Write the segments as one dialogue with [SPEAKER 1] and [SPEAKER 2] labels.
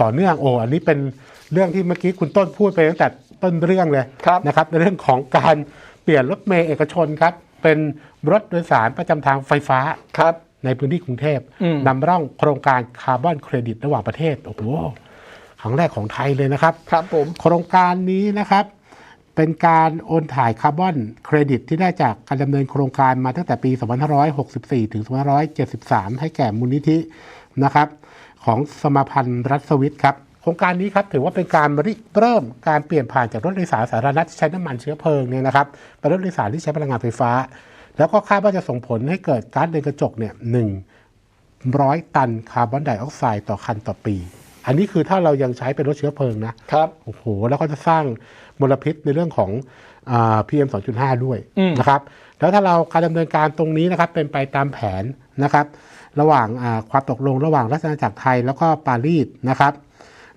[SPEAKER 1] ต่อเนื่องโอ้อันนี้เป็นเรื่องที่เมื่อกี้คุณต้นพูดไปตั้งแต่ต้นเรื่องเลย
[SPEAKER 2] ครับ
[SPEAKER 1] นะครับในเรื่องของการเปลี่ยนรถเมล์เอกชนครับเป็นรถโดยสารประจำทางไฟฟ้า
[SPEAKER 2] ครับ
[SPEAKER 1] ในพื้นที่กรุงเทพ
[SPEAKER 2] อืม
[SPEAKER 1] นำร่องโครงการคาร์บอนเครดิตระหว่างประเทศโอ้โหครั้งแรกของไทยเลยนะครับ
[SPEAKER 2] ครับผม
[SPEAKER 1] โครงการนี้นะครับ เป็นการโอนถ่ายคาร์บอนเครดิตที่ได้จากการดำเนินโครงการมาตั้งแต่ปี 2564 ถึง 2573 ให้แก่มูลนิธินะครับ ของสมาพันธ์รัฐสวิตครับโครงการนี้ครับถือว่าเป็นการริเริ่มการเปลี่ยนผ่านจากรถโดยสารสาธารณะที่ใช้น้ำมันเชื้อเพลิงเนี่ยนะครับเป็นรถโดยสารที่ใช้พลังงานไฟฟ้า แล้วก็คาดว่าจะส่งผลให้เกิดก๊าซเรือนกระจกเนี่ยหนึ่งร้อยตันคาร์บอนไดออกไซด์ต่อคันต่อปี อันนี้คือถ้าเรายังใช้เป็นรถเชื้อเพลิงนะ
[SPEAKER 2] ครับ
[SPEAKER 1] โอ้โหแล้วก็จะสร้างมลพิษในเรื่องของอาพีเอ็มสองจุดห้าด้วย
[SPEAKER 2] อืม
[SPEAKER 1] นะครับแล้วถ้าเราการดำเนินการตรงนี้นะครับเป็นไปตามแผนนะครับ ระหว่างความตกลงระหว่างรัฐอาณาจักรไทยแล้วก็ปารีสนะครับ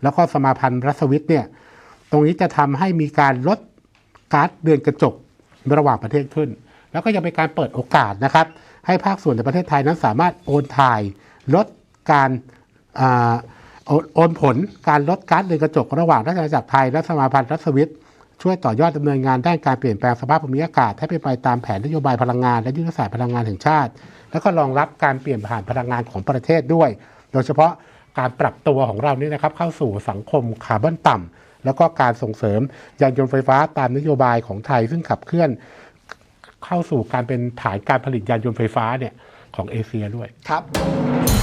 [SPEAKER 1] แล้วก็สมาพันธ์รัสวิตเนี่ยตรงนี้จะทำให้มีการลดก๊าซเรือนกระจกระหว่างประเทศขึ้น แล้วก็ยังเป็นการเปิดโอกาสนะครับ ให้ภาคส่วนในประเทศไทยนั้นสามารถโอนถ่ายลดการอโอนผลการลดก๊าซเรือนกระจกระหว่างราชอาณาจักรไทยและสมาพันธ์รัสวิต ช่วยต่อยอดดำเนินงานด้านการเปลี่ยนแปลงสภาพภูมิอากาศให้เป็นไปตามแผนนโยบายพลังงานและยุทธศาสตร์พลังงานแห่งชาติ แล้วก็รองรับการเปลี่ยนผ่านพลังงานของประเทศด้วย โดยเฉพาะการปรับตัวของเรานี่นะครับเข้าสู่สังคมคาร์บอนต่ำแล้วก็การส่งเสริมยานยนต์ไฟฟ้าตามนโยบายของไทย ซึ่งขับเคลื่อนเข้าสู่การเป็นฐานการผลิตยานยนต์ไฟฟ้าเนี่ยของเอเชียด้วย
[SPEAKER 2] ครับ